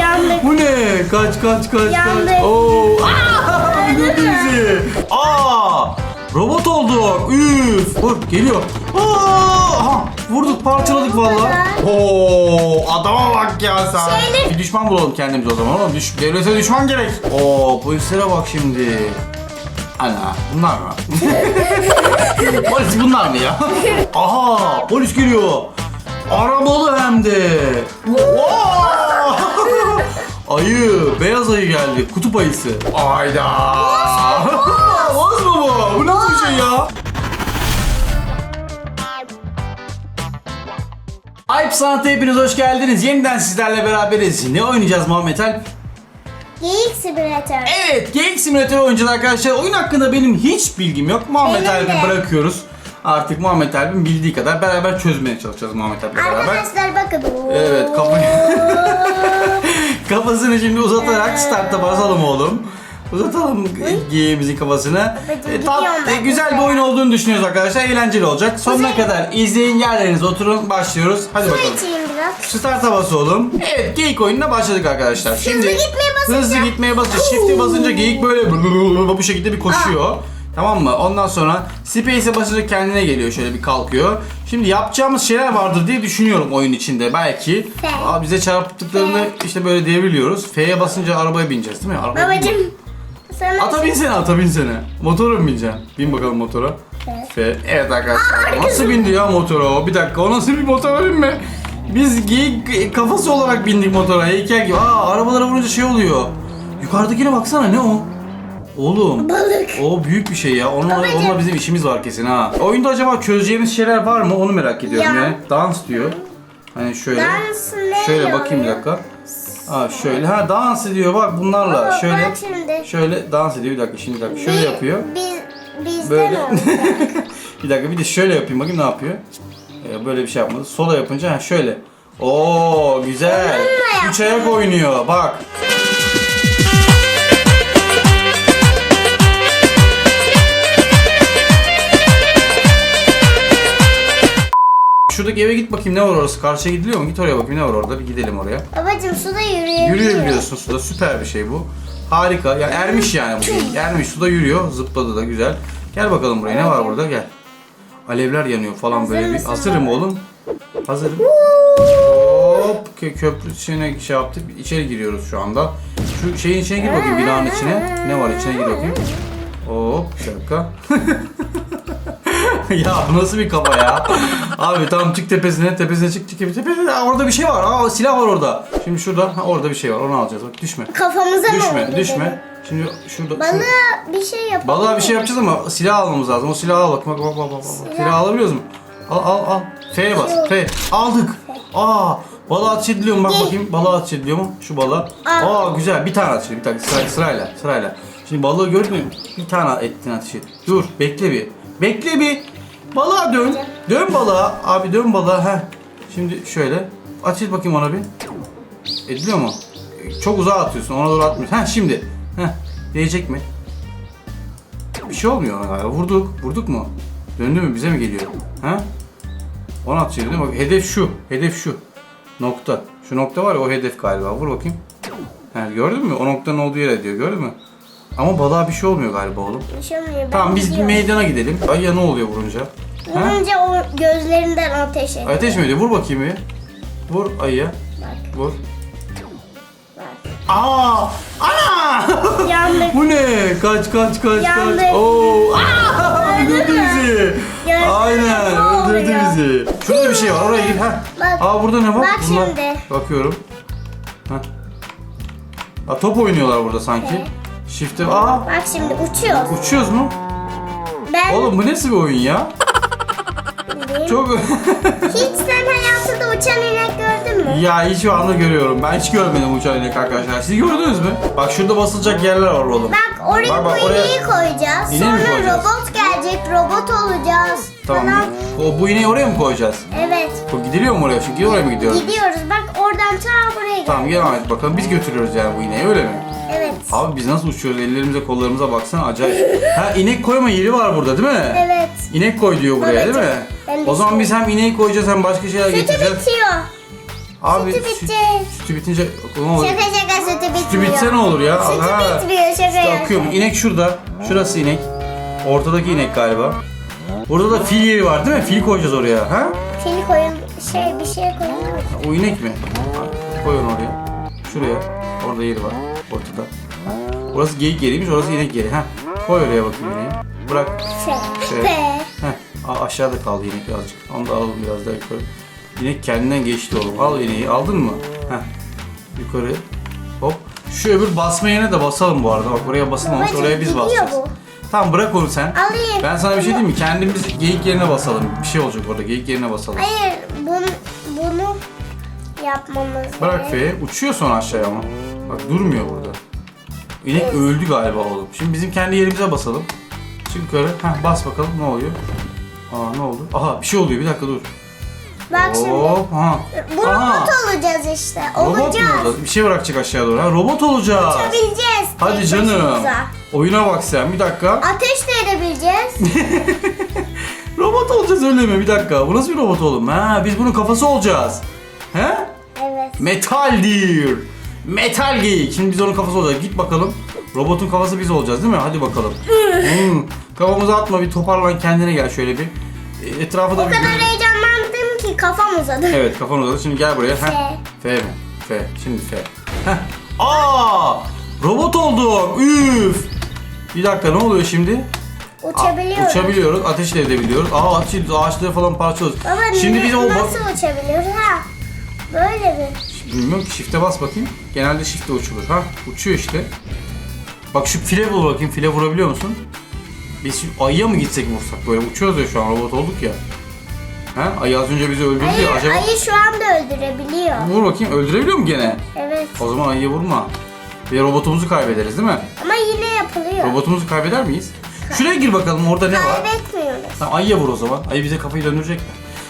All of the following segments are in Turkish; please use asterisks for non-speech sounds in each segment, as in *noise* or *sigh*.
Yandık. Bu ne? Kaç kaç kaç Yandık. kaç. Oo. Aa! *laughs* Öldürdü bizi. Aa! Robot olduk. Üf. Vur geliyor. Aa! Aha, vurduk parçaladık valla. Oo, adama bak ya sen. Şeyle- Bir düşman bulalım kendimize o zaman oğlum. Düş, devlete düşman gerek. Oo, polislere bak şimdi. Ana, bunlar mı? *laughs* Polis bunlar mı ya? *laughs* Aha, polis geliyor. Arabalı hem de. *laughs* Ayı, beyaz ayı geldi. Kutup ayısı. Ayda. Boz mu bu? Bu nasıl bir şey ya? Ayıp Sanat'a hepiniz hoş geldiniz. Yeniden sizlerle beraberiz. Ne oynayacağız Muhammed Alp? Geyik simülatör. Evet, Game Simulator oynayacağız arkadaşlar. Oyun hakkında benim hiç bilgim yok. Muhammed de. bırakıyoruz. Artık Muhammed Alp'in bildiği kadar beraber çözmeye çalışacağız Muhammed Alp'le beraber. Arkadaşlar bakın. Evet, kafayı... *laughs* Kafasını şimdi uzatarak start'a basalım oğlum. Uzatalım geyiğimizin kafasını. E, tat- e, güzel bir oyun olduğunu düşünüyoruz arkadaşlar. Eğlenceli olacak. Sonuna kadar izleyin yerlerinize oturun. Başlıyoruz. Hadi bakalım. içeyim biraz. Start'a bas oğlum. Evet geyik oyununa başladık arkadaşlar. Şimdi gitmeye basınca- Hızlı gitmeye basınca shift'e basınca geyik böyle bu şekilde bir koşuyor. Tamam mı? Ondan sonra space'e basınca kendine geliyor şöyle bir kalkıyor. Şimdi yapacağımız şeyler vardır diye düşünüyorum oyun içinde belki. F. Aa, bize çarptıklarında işte böyle devriliyoruz. F'ye basınca arabaya bineceğiz değil mi? Arabaya Babacım. Sana Ata binsene ata binsene. Motora mı bineceksin? Bin bakalım motora. F. F. Evet arkadaşlar. Nasıl bindi ya motora o? Bir dakika o nasıl bir motora binme? Biz geyik kafası olarak bindik motora heykel gibi. Aa arabalara vurunca şey oluyor. Yukarıdakine baksana ne o? Oğlum. Balık. O büyük bir şey ya. Onunla, Babacım. onunla bizim işimiz var kesin ha. Oyunda acaba çözeceğimiz şeyler var mı? Onu merak ediyorum Ya. yani. Dans diyor. Hani şöyle. Dans ne Şöyle bakayım bir dakika. Aa şöyle. Ha dans ediyor bak bunlarla. Baba, şöyle. bak şimdi. Şöyle dans ediyor bir dakika şimdi bir dakika. Şöyle Biz- yapıyor. Biz, bizden Böyle. *laughs* bir dakika bir de şöyle yapayım bakayım ne yapıyor. Ee, böyle bir şey yapmadı. Sola yapınca ha şöyle. Oo güzel. Üç ayak oynuyor bak. Şuradaki eve git bakayım ne var orası. Karşıya gidiliyor mu? Git oraya bakayım ne var orada. Bir gidelim oraya. Babacım suda yürüyebiliyor. Yürüyebiliyorsun suda. Süper bir şey bu. Harika. Ya ermiş yani bu. Ermiş suda yürüyor. Zıpladı da güzel. Gel bakalım buraya. Ne var burada? Gel. Alevler yanıyor falan böyle bir. Hazırım oğlum. Hazırım. Hop kö köprü içine şey yaptık. İçeri giriyoruz şu anda. Şu şeyin içine gir bakayım binanın içine. Ne var içine gir bakayım. Hop bir dakika. *laughs* *laughs* ya bu nasıl bir kafa ya? Abi tamam çık tepesine, tepesine çık çık tepesine. Aa, orada bir şey var. Aa silah var orada. Şimdi şurada, ha, orada bir şey var. Onu alacağız. Bak düşme. Kafamıza mı Düşme, düşme. Şimdi şurada. şurada- Balığa bir şey yapalım. Balığa bir şey yapacağız ama silah almamız lazım. O silahı al bak bak bak bak. bak. Silah alabiliyoruz mu? Al al al. F'ye bas. F. Aldık. Aa, balığa ateş ediliyor mu? Bak bakayım. Balığa ateş ediliyor mu? Şu balığa. Aa güzel. Bir tane ateş ediliyor. Bir tane sıra, sırayla. Sırayla. Şimdi balığı gördün mü? Bir tane ettin ateş et. Dur. Bekle bir. Bekle bir. Balığa dön. Dön balığa. Abi dön balığa. Heh. Şimdi şöyle. Et bakayım ona bir. Ediliyor mu? Çok uzağa atıyorsun. Ona doğru atmıyorsun. Ha şimdi. Heh. Değecek mi? Bir şey olmuyor ona galiba. Vurduk. Vurduk mu? Döndü mü? Bize mi geliyor? Ha? Onu atıyor değil mi? Bak hedef şu. Hedef şu. Nokta. Şu nokta var ya o hedef galiba. Vur bakayım. Ha, gördün mü? O noktanın olduğu yere diyor. Gördün mü? Ama balığa bir şey olmuyor galiba oğlum. Bir şey olmuyor. Tamam biz bir meydana gidelim. Ay ya ne oluyor vurunca? Vurunca o gözlerinden ateş ediyor. Ateş mi ediyor? Vur bakayım bir. Vur ayıya. Bak Vur. bak. Aa! Ana! Yandık. *laughs* Bu ne? Kaç kaç kaç Yandık. kaç. Oo! Aa! *laughs* Öldürdü bizi. Gördün mü? Aynen Ne öldürdü oluyor? bizi. Şurada bir şey var oraya git. Ha. Bak. Aa burada ne var? Bak şimdi. Bakıyorum. Ha. Aa, top oynuyorlar burada sanki. Shift'e. Aa! Bak şimdi uçuyoruz. Uçuyoruz mu? Ben Oğlum bu nasıl bir oyun ya? Çok hiç sen hayatında uçan inek gördün mü? Ya hiç şu anda görüyorum. Ben hiç görmedim uçan inek arkadaşlar. Siz gördünüz mü? Bak şurada basılacak yerler var oğlum. Bak oraya Bak, bak, bu oraya- ineği koyacağız. İneği Sonra koyacağız? robot gelecek. Robot olacağız. Tamam. Falan. O bu ineği oraya mı koyacağız? Evet. O gidiliyor mu oraya? Çünkü oraya mı gidiyoruz? Gidiyoruz. Bak oradan ta buraya gel. Tamam gel Ahmet bakalım biz götürüyoruz yani bu ineği öyle mi? Evet. Abi biz nasıl uçuyoruz ellerimize kollarımıza baksana acayip. Ha inek koyma yeri var burada değil mi? Evet. İnek koy diyor buraya değil mi? Ben O zaman biz hem ineği koyacağız hem başka şeyler Sütü getireceğiz. bitiyor. Abi Sütü süt- bitecek. sütü bitince ne olur? Şaka şaka sütü bitmiyor. Sütü bitse ne olur ya? Sütü Ha. bitmiyor şaka Sütü akıyor mu? şaka. İnek şurada. Şurası inek. Ortadaki inek galiba. Burada da fil yeri var değil mi? Fil koyacağız oraya. Ha? Fil koyun şey bir şey koyun. O inek mi? Ha, Koy onu oraya. Şuraya. Orada yeri var. Ortada. Ha. Burası geyik yeriymiş, orası inek yeri. Ha. Koy oraya bakayım ineği. Bırak. Şey. Fe. Heh. Aşağıda kaldı inek birazcık. Onu da alalım biraz daha yukarı. İnek kendinden geçti oğlum. Al ineği. Aldın mı? Heh. Yukarı. Hop. Şu öbür basma yerine de basalım bu arada. Bak oraya basılmamış. Oraya biz basacağız. bu. Tamam bırak onu sen. Alayım. Ben sana bir şey diyeyim mi? Kendimiz geyik yerine basalım. Bir şey olacak orada. Geyik yerine basalım. Hayır bunu bunu yapmamız Bırak F'ye. Uçuyor sonra aşağıya ama. Bak durmuyor burada. İnek öldü galiba oğlum. Şimdi bizim kendi yerimize basalım. Çık yukarı. Heh, bas bakalım ne oluyor. Aa ne oldu? Aha bir şey oluyor. Bir dakika dur. Bak şimdi. Hop. Aha. Bu Aha. robot olacağız işte. Robot mu Olacağız. olacağız? Bir şey bırakacak aşağıya doğru. Ha, robot olacağız. Uçabileceğiz. Hadi tek canım. başımıza. Oyuna bak sen. Bir dakika. *laughs* Ateş de edebileceğiz. *laughs* Robot olacağız öyle mi? Bir dakika. Bu nasıl bir robot oğlum? Ha, biz bunun kafası olacağız. He? evet. Metal Deer. Metal Geyik. Şimdi biz onun kafası olacak. Git bakalım. Robotun kafası biz olacağız değil mi? Hadi bakalım. *laughs* hmm. Kafamıza atma bir toparlan kendine gel şöyle bir. E, Etrafı da O bir... kadar heyecanlandım ki kafam uzadı. Evet kafan uzadı. Şimdi gel buraya. F. Heh. F mi? F. Şimdi F. Heh. Aa! Robot oldum. Üf. Bir dakika ne oluyor şimdi? Uçabiliyoruz. Uçabiliyoruz. Ateş de edebiliyoruz. Aa ağaç, ağaçları falan parçalıyoruz. Baba Şimdi biz o... nasıl uçabiliyoruz ha? Böyle bir. Bilmiyorum ki shift'e bas bakayım. Genelde shift'e uçulur. Ha uçuyor işte. Bak şu file bul bakayım. File vurabiliyor musun? Biz şu ayıya mı gitsek vursak böyle uçuyoruz ya şu an robot olduk ya. Ha? Ayı az önce bizi öldürdü Ayı, ya acaba. ayı şu anda öldürebiliyor. Vur bakayım öldürebiliyor mu gene? Evet. O zaman ayıya vurma. Bir de robotumuzu kaybederiz değil mi? Ama yine yapılıyor. Robotumuzu kaybeder miyiz? Şuraya gir bakalım orada ne var? Kaybetmiyoruz. Tamam ayıya vur o zaman. Ayı bize kafayı döndürecek mi?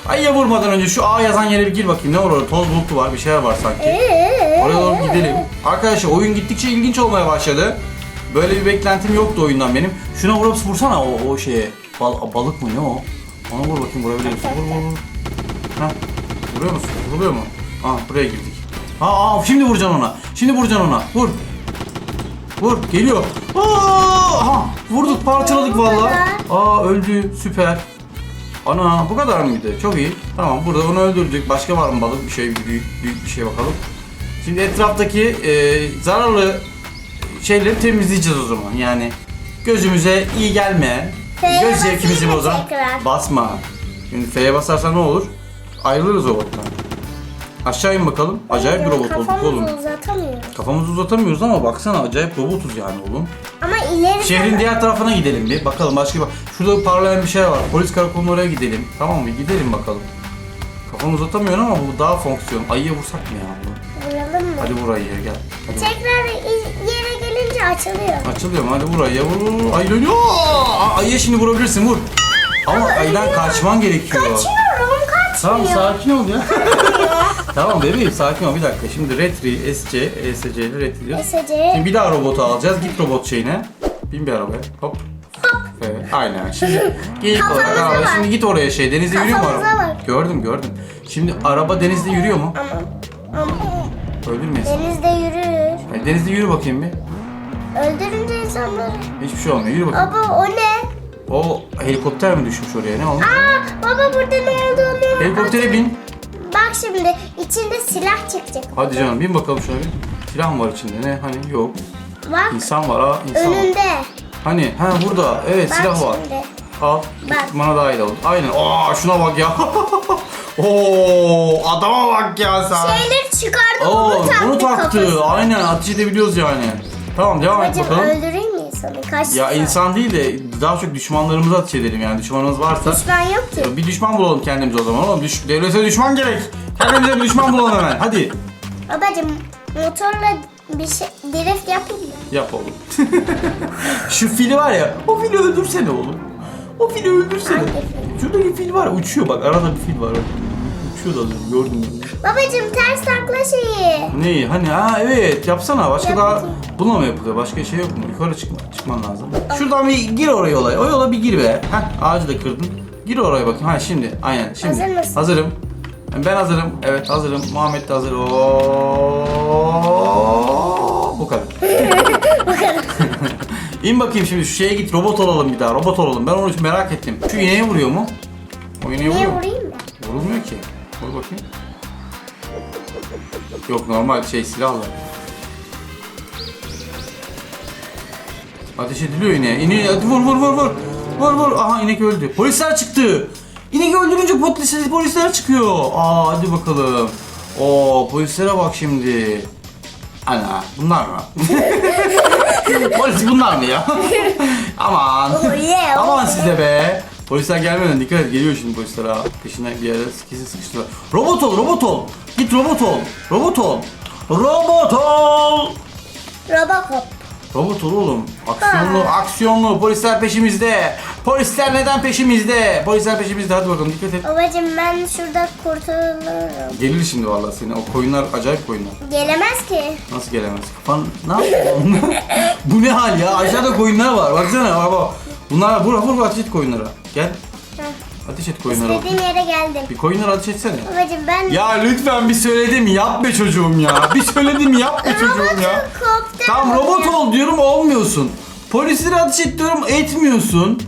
Ayıya vurmadan önce şu A yazan yere bir gir bakayım. Ne var orada? Toz bulutu var. Bir şeyler var sanki. Ee, Oraya doğru gidelim. Arkadaşlar oyun gittikçe ilginç olmaya başladı. Böyle bir beklentim yoktu oyundan benim. Şuna vurup vursana o, o şeye. Bal, balık mı ne o? Ona vur bakayım vurabilir misin? Vur vur vur. Ha, vuruyor musun? Vuruluyor mu? Aa buraya girdik. Aa, aa şimdi vuracaksın ona. Şimdi vuracaksın ona. Vur. Vur geliyor. Aa, aha, vurduk parçaladık kadar. Aa öldü süper. Ana bu kadar mıydı? Çok iyi. Tamam burada onu öldürdük. Başka var mı balık bir şey büyük, büyük bir şey bakalım. Şimdi etraftaki e, zararlı şeyleri temizleyeceğiz o zaman. Yani gözümüze iyi gelmeyen, F'ye göz zevkimizi bozan basma. Şimdi F'ye basarsan ne olur? Ayrılırız robottan. Aşağı in bakalım. Acayip bir robot olduk oğlum. Kafamızı uzatamıyoruz. Kafamızı uzatamıyoruz ama baksana acayip robotuz yani oğlum. Ama ileri Şehrin diğer tarafına gidelim bir. Bakalım başka bir... Şurada parlayan bir şey var. Polis karakoluna oraya gidelim. Tamam mı? Gidelim bakalım. Kafanı uzatamıyorsun ama bu daha fonksiyon. Ayıya vursak mı ya? bunu? vuralım mı? Hadi vur ayıya gel. Hadi vur. Tekrar i- yere gelince açılıyor. Açılıyor mu? Hadi vur ayıya vur vur vur. Ayı dönüyor. Aa, ayıya şimdi vurabilirsin vur. Ama ayıdan kaçman gerekiyor. Kaçıyorum Tamam kaçmıyor. sakin ol ya. *laughs* tamam bebeğim sakin ol bir dakika. Şimdi Retri, SC, ESC ile Retri diyoruz. Mesajı. Şimdi bir daha robotu alacağız. Git robot şeyine. Bin bir arabaya. Hop. Evet, aynen. Şimdi geyik olarak Kafamıza bak. Şimdi git oraya şey. Denizde yürüyor mu Kafamıza araba? bak. Gördüm gördüm. Şimdi araba denizde yürüyor mu? Ama, Öldürmeyiz. denizde yürür. Yani denizde yürü bakayım bir. Öldürünce insanları. Hiçbir şey olmuyor. Yürü bakayım. Baba o ne? O helikopter mi düşmüş oraya? Ne oldu? Aa baba burada ne olduğunu. Helikoptere bin. Bak şimdi içinde silah çıkacak. Hadi canım bin bakalım şöyle bir. Silah mı var içinde? Ne? Hani yok. Bak İnsan var. Aa insan var. önünde. Hani ha burada. Evet Bak silah var. şimdi. Al. Bak. Bana daha iyi olur. Aynen. Aa şuna bak ya. *laughs* Oo adama bak ya sen. Şeyleri çıkardı Oo, onu taktı. bunu taktı. kafasına. Aynen ateş edebiliyoruz yani. Tamam devam et Babacım bakalım. öldüreyim mi insanı? Kaç Ya insan değil de daha çok düşmanlarımıza ateş edelim yani. Düşmanımız varsa. Düşman yok ki. Bir düşman bulalım kendimize o zaman oğlum. Düş, devlete düşman gerek. Kendimize bir düşman bulalım hemen. Hadi. Babacım motorla bir şey drift yapayım mı? Yap oğlum. *laughs* Şu fili var ya. O fili öldürsene oğlum. O fili öldürsene. Şuradaki fil var ya, uçuyor bak. Arada bir fil var. Uçuyor da alıyorum gördün mü? Babacım ters takla şeyi. Neyi? Hani ha evet yapsana. Başka daha bakayım. bununla mı yapılıyor? Başka şey yok mu? Yukarı çıkma, çıkman lazım. Şuradan bir gir oraya yola. O yola bir gir be. Heh ağacı da kırdın. Gir oraya bakayım. Ha şimdi. Aynen şimdi. Hazır mısın? Hazırım. Ben hazırım. Evet hazırım. Muhammed de hazır. Oo, bu kadar. *laughs* *laughs* İn bakayım şimdi şu şeye git robot olalım bir daha. Robot olalım. Ben onu merak ettim. Şu ineğe vuruyor mu? O ineğe Niye vuruyor vurayım bakayım. Yok normal şey silahla. Ateş ediliyor ineğe. İneğe hadi vur vur vur vur. Vur vur. Aha inek öldü. Polisler çıktı. İnek öldürünce polisler, polisler çıkıyor. Aa hadi bakalım. Oo polislere bak şimdi. Ana bunlar mı? *laughs* Polis bunlar mı ya? *laughs* Aman. Oh Aman size be. Polisler gelmeden dikkat et. Geliyor şimdi polisler ha. Peşinden bir yere kesin sıkıştılar. Robot ol, robot ol. Git robot ol. Robot ol. Robot ol. Robocop. Robot ol oğlum. Aksiyonlu, aksiyonlu. Polisler peşimizde. Polisler neden peşimizde? Polisler peşimizde. Hadi bakalım dikkat et. Babacım ben şurada kurtulurum. Gelir şimdi vallahi seni. O koyunlar acayip koyunlar. Gelemez ki. Nasıl gelemez? Kafan ne yapıyorsun? *laughs* Bu ne hal ya? Aşağıda koyunlar var. Baksana bak bak. Bunlara vur vur ateş et koyunlara. Gel. Ateş et koyunlara. İstediğim yere geldim. Bir koyunlara ateş etsene. Babacım ben Ya lütfen bir söyledim yap be çocuğum ya. Bir söyledim yap be çocuğum ya. koptu. Tamam robot ol diyorum olmuyorsun. Polislere ateş et diyorum etmiyorsun.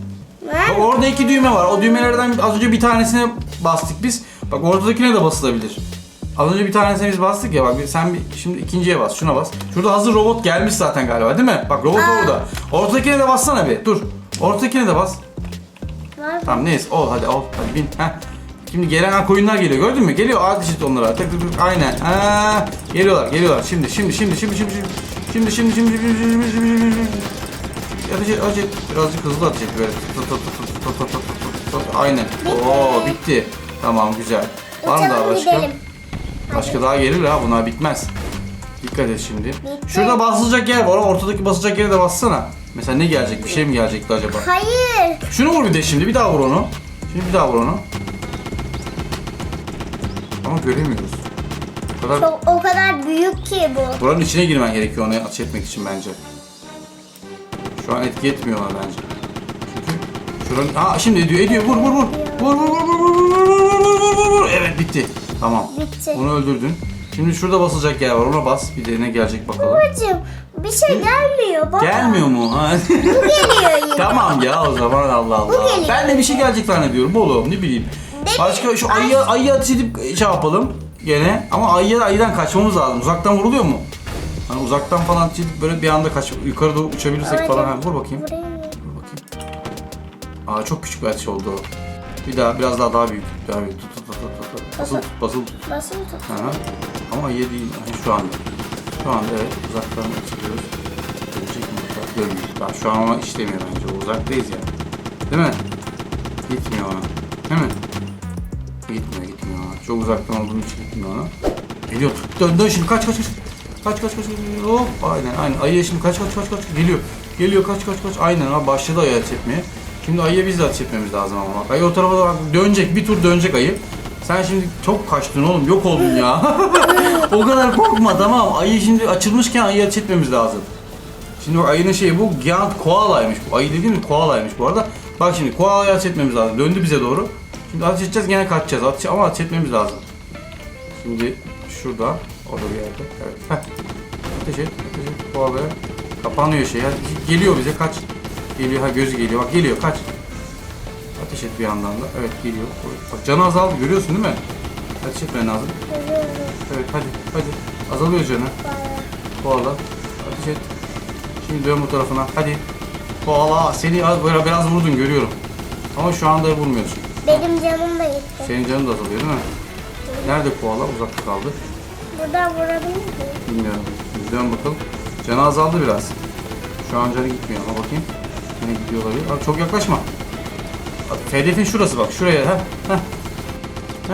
Bak orada iki düğme var. O düğmelerden az önce bir tanesine bastık biz. Bak ortadakine de basılabilir. Az önce bir tanesine biz bastık ya bak bir- sen bir, şimdi ikinciye bas şuna bas. Şurada hazır robot gelmiş zaten galiba değil mi? Bak robot orada. Ortadakine de bassana bir dur. Ortadakine de bas. Var mı? Tamam neyse ol hadi ol hadi bin. Heh. Şimdi gelen ha, koyunlar geliyor gördün mü? Geliyor ateş et onlara. Tık tık tık aynen. Ha, geliyorlar geliyorlar. Şimdi şimdi şimdi şimdi şimdi şimdi şimdi şimdi şimdi şimdi şimdi şimdi şimdi şimdi ateş et. Birazcık hızlı et böyle. Tut, tut, tut, tut, tut, tut, tut, tut. Aynen. Oo bitti. Tamam güzel. Var mı daha Uçalım başka? gidelim. Başka daha gelir ha bunlar bitmez. Dikkat et şimdi. Şurada basılacak yer var. Ortadaki basacak yere de bassana. Mesela ne gelecek? Bir şey mi gelecekti acaba? Hayır. Şunu vur bir de şimdi. Bir daha vur onu. Şimdi bir daha vur onu. Ama göremiyoruz. O kadar Çok, o kadar büyük ki bu. buranın içine girmen gerekiyor onu ateş etmek için bence. Şu an etki etmiyorlar bence. Çünkü şuranın... Aa şimdi ediyor ediyor. Vur vur vur. Vur vur vur vur vur vur vur vur vur vur vur. Evet bitti. Tamam. Bitti. Onu öldürdün. Şimdi şurada basılacak yer var. Ona bas. Bir de ne gelecek bakalım. Babacım bir şey gelmiyor baba. Gelmiyor mu? Ha. Geliyor yine. Tamam ya o zaman Allah Allah. geliyor. Ben de bir şey gelecek zannediyorum oğlum ne bileyim. Başka şu ayı ayı ateş edip şey yapalım gene ama ayıya ayıdan kaçmamız lazım. Uzaktan vuruluyor mu? Hani uzaktan falan ateş edip böyle bir anda kaç yukarı doğru uçabilirsek falan. Ha, vur bakayım. Buraya. Bakayım. Aa çok küçük bir ateş oldu o. Bir daha biraz daha daha büyük. Daha büyük. Tut tut tut tut. tut. Basıl tut basıl tut. Basın tut. Ama ayı değil Ha, şu anda. Şu anda evet uzaktan açılıyoruz. Görecek mi? Bak, Görmüyor. Bak, şu an ama işlemiyor bence. Uzaktayız ya. Değil mi? Gitmiyor ona. Değil mi? Gitmiyor gitmiyor ona. Çok uzaktan olduğum için gitmiyor ona. Geliyor. Dön dön şimdi kaç kaç kaç. Kaç kaç kaç. Hop aynen aynen. Ayıya şimdi kaç kaç kaç kaç. Geliyor. Geliyor kaç kaç kaç. Aynen ha başladı ayı ateş etmeye. Şimdi ayıya biz de ateş etmemiz lazım ama bak. Ayı o tarafa doğru dönecek. Bir tur dönecek ayı. Sen şimdi çok kaçtın oğlum. Yok oldun ya. *laughs* o kadar korkma tamam. Ayı şimdi açılmışken ayı ateş etmemiz lazım. Şimdi bak ayının şeyi bu Giant Koala'ymış bu. Ayı dediğim mi Koala'ymış bu arada. Bak şimdi Koala'yı ateş etmemiz lazım. Döndü bize doğru. Şimdi ateş edeceğiz gene kaçacağız. Ateş, ama ateş etmemiz lazım. Şimdi şurada. Orada bir yerde. Evet. Heh. Ateş et. Ateş et. Koala'ya. Kapanıyor şey. Hadi Geliyor bize kaç. Geliyor. Ha gözü geliyor. Bak geliyor kaç. Ateş et bir yandan da. Evet geliyor. Bak canı azaldı görüyorsun değil mi? Ateş etmen lazım. Evet hadi hadi. Azalıyor canı. Koala. Ateş et. Şimdi dön bu tarafına. Hadi. Koala. Seni az- böyle biraz vurdun görüyorum. Ama şu anda vurmuyorsun. Benim canım da gitti. Senin canın da azalıyor değil mi? Nerede koala? Uzakta kaldı. Buradan vurabilir miyim? Bilmiyorum. Dön bakalım. Canı azaldı biraz. Şu an canı gitmiyor ama bakayım. Yine gidiyor olabilir. Abi çok yaklaşma. Hedefin şurası bak. Şuraya. Heh. Heh.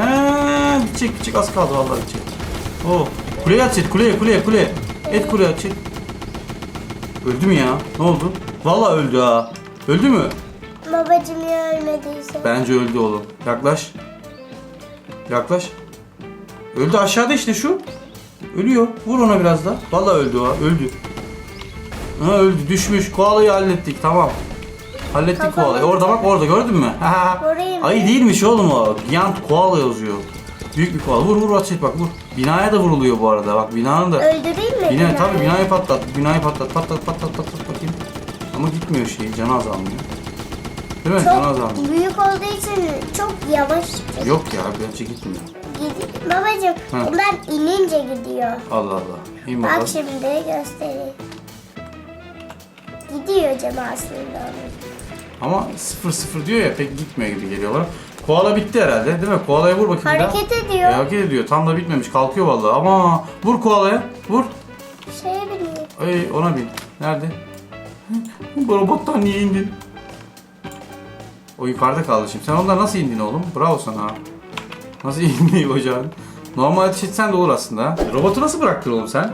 Heh, gidecek gidecek az kaldı vallahi gidecek. Oo. Kuleye at et kuleye kuleye kuleye. Et kuleye at et. Öldü mü ya? Ne oldu? Vallahi öldü ha. Öldü mü? Babacım ya ölmediyse. Bence öldü oğlum. Yaklaş. Yaklaş. Öldü aşağıda işte şu. Ölüyor. Vur ona biraz da. Vallahi öldü o. Öldü. Ha öldü. Düşmüş. Koalayı hallettik. Tamam. Hallettik Kafam koalayı. Orada bak orada gördün mü? *laughs* Mı? Ayı değilmiş oğlum o. Giant koala yazıyor. Büyük bir koala. Vur vur ateş et bak vur. Binaya da vuruluyor bu arada. Bak binanın da. Öldüreyim mi? Bina, binayı? tabii binayı patlat. Binayı patlat. Patlat patlat patlat bakayım. Ama gitmiyor şey. Canı azalmıyor. Değil mi? Canı azalmıyor. Çok büyük olduğu için çok yavaş Yok ya bence gitmiyor. gidiyor. Babacım Ha. bunlar inince gidiyor. Allah Allah. İyi Bak bakalım. şimdi göstereyim. Gidiyor Cem aslında. Ama 0-0 diyor ya pek gitmiyor gibi geliyor bana. Koala bitti herhalde değil mi? Koalaya vur bakayım bir daha. Hareket ediyor. E, hareket ediyor. Tam da bitmemiş. Kalkıyor vallahi. Ama vur koalaya. Vur. Şeye biniyor. Ay ona bin. Nerede? *laughs* Bu robottan niye indin? O yukarıda kaldı şimdi. Sen ondan nasıl indin oğlum? Bravo sana. Nasıl *laughs* indin hocam? Normal ateş etsen de olur aslında. Robotu nasıl bıraktın oğlum sen?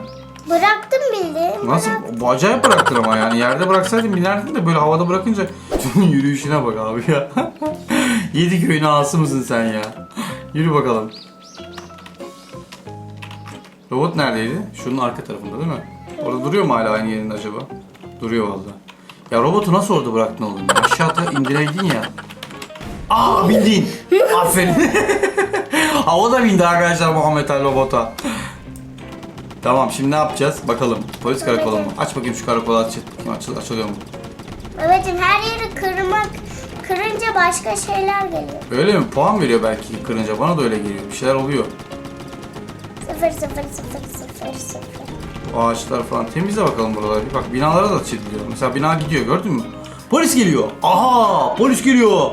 Bıraktım bildiğin. Nasıl? Bırak- Bu acayip bıraktın ama yani. Yerde bıraksaydın binerdin de böyle havada bırakınca şunun *laughs* yürüyüşüne bak abi ya. Yedi köyün ağası mısın sen ya? Yürü bakalım. Robot neredeydi? Şunun arka tarafında değil mi? Orada duruyor mu hala aynı yerinde acaba? Duruyor vallahi. Ya robotu nasıl orada bıraktın oğlum? Aşağıda indireydin ya. Aa bindin. *laughs* Aferin. *laughs* Havada bindi arkadaşlar Muhammed Ali robota. Tamam şimdi ne yapacağız? Bakalım. Polis karakolu mu? Aç bakayım şu karakolu aç. Bakayım açıl, açılıyor mu? Babacım her yeri kırmak kırınca başka şeyler geliyor. Öyle mi? Puan veriyor belki kırınca. Bana da öyle geliyor. Bir şeyler oluyor. Sıfır sıfır sıfır sıfır sıfır. Bu ağaçlar falan. Temizle bakalım buraları. Bir Bak binalara da çiziliyor. Mesela bina gidiyor gördün mü? Polis geliyor. Aha polis geliyor.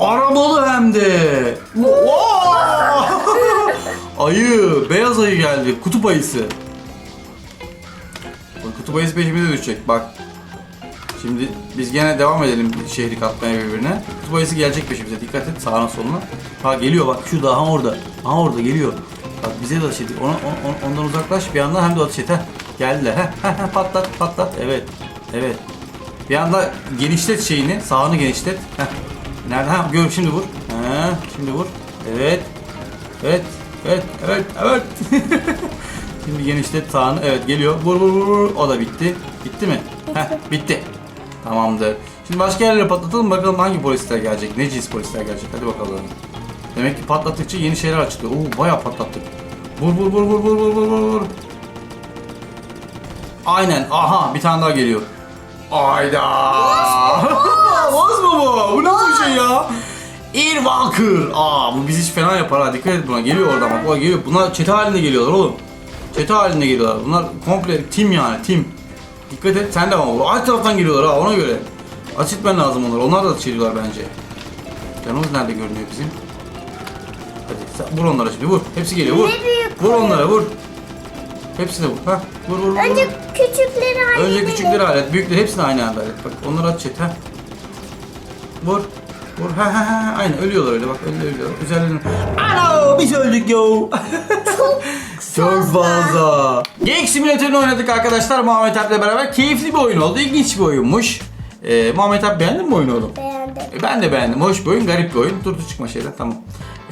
Arabalı hem de. Vaa! *laughs* ayı. Beyaz ayı geldi. Kutup ayısı. Kutup ayısı peşimize düşecek. Bak. Şimdi biz gene devam edelim şehri katmaya birbirine. Kutup ayısı gelecek peşimize. Dikkat et sağına soluna. Ha geliyor bak şurada ha orada. Ha orada geliyor. Bak bize de ateş. Ona, on- on- ondan uzaklaş bir yandan hem de ateş et. Heh, geldiler. Heh, heh, patlat patlat. Evet. Evet. Bir anda genişlet şeyini. Sağını genişlet. Heh. Nerede? Ha gör şimdi vur. Ha, şimdi vur. Evet. Evet. Evet. Evet. Evet. *laughs* şimdi genişlet sağını. Evet geliyor. Vur vur vur. O da bitti. Bitti mi? Heh, bitti. Tamamdır. Şimdi başka yerlere patlatalım bakalım hangi polisler gelecek. Ne cins polisler gelecek. Hadi bakalım. Demek ki patlattıkça yeni şeyler açılıyor. Oo bayağı patlattık. Vur vur vur vur vur vur vur vur. vur. Aynen. Aha bir tane daha geliyor. Ayda. *laughs* Boz mu bu? Bu nasıl bir şey ya? Airwalker. Aa bu bizi hiç fena yapar ha. Dikkat et buna. Geliyor oradan bak. O geliyor. Bunlar çete halinde geliyorlar oğlum. Çete halinde geliyorlar. Bunlar komple tim yani tim. Dikkat et. Sen de ama vur. Alt taraftan geliyorlar ha ona göre. Aç etmen lazım onları. Onlar da çeliyorlar bence. Canımız nerede görünüyor bizim? Hadi sen vur onlara şimdi vur. Hepsi geliyor vur. Vur onlara vur. Hepsine vur. Ha vur vur vur. Önce küçükleri halledelim. Önce küçükleri hallet, büyükleri hepsini aynı anda hallet. Bak onları at çet ha. Vur. Vur. Ha ha ha. Aynen ölüyorlar öyle bak öyle ölüyorlar. Üzerlerine. Ana biz öldük yo. Çok *laughs* fazla. Geek Simülatör'ünü oynadık arkadaşlar Muhammed Alp'le beraber. Keyifli bir oyun oldu. İlginç bir oyunmuş. Ee, Muhammed Alp beğendin mi oyunu oğlum? Beğendim. E, Ben de beğendim. Hoş bir oyun, garip bir oyun. Dur dur çıkma şeyden tamam.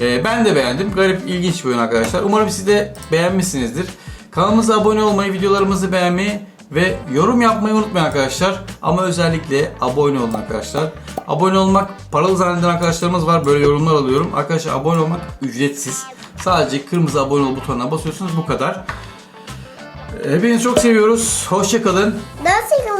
E, ben de beğendim. Garip, ilginç bir oyun arkadaşlar. Umarım siz de beğenmişsinizdir. Kanalımıza abone olmayı, videolarımızı beğenmeyi ve yorum yapmayı unutmayın arkadaşlar. Ama özellikle abone olun arkadaşlar. Abone olmak paralı zanneden arkadaşlarımız var. Böyle yorumlar alıyorum. Arkadaşlar abone olmak ücretsiz. Sadece kırmızı abone ol butonuna basıyorsunuz bu kadar. Hepinizi çok seviyoruz. Hoşçakalın. Nasıl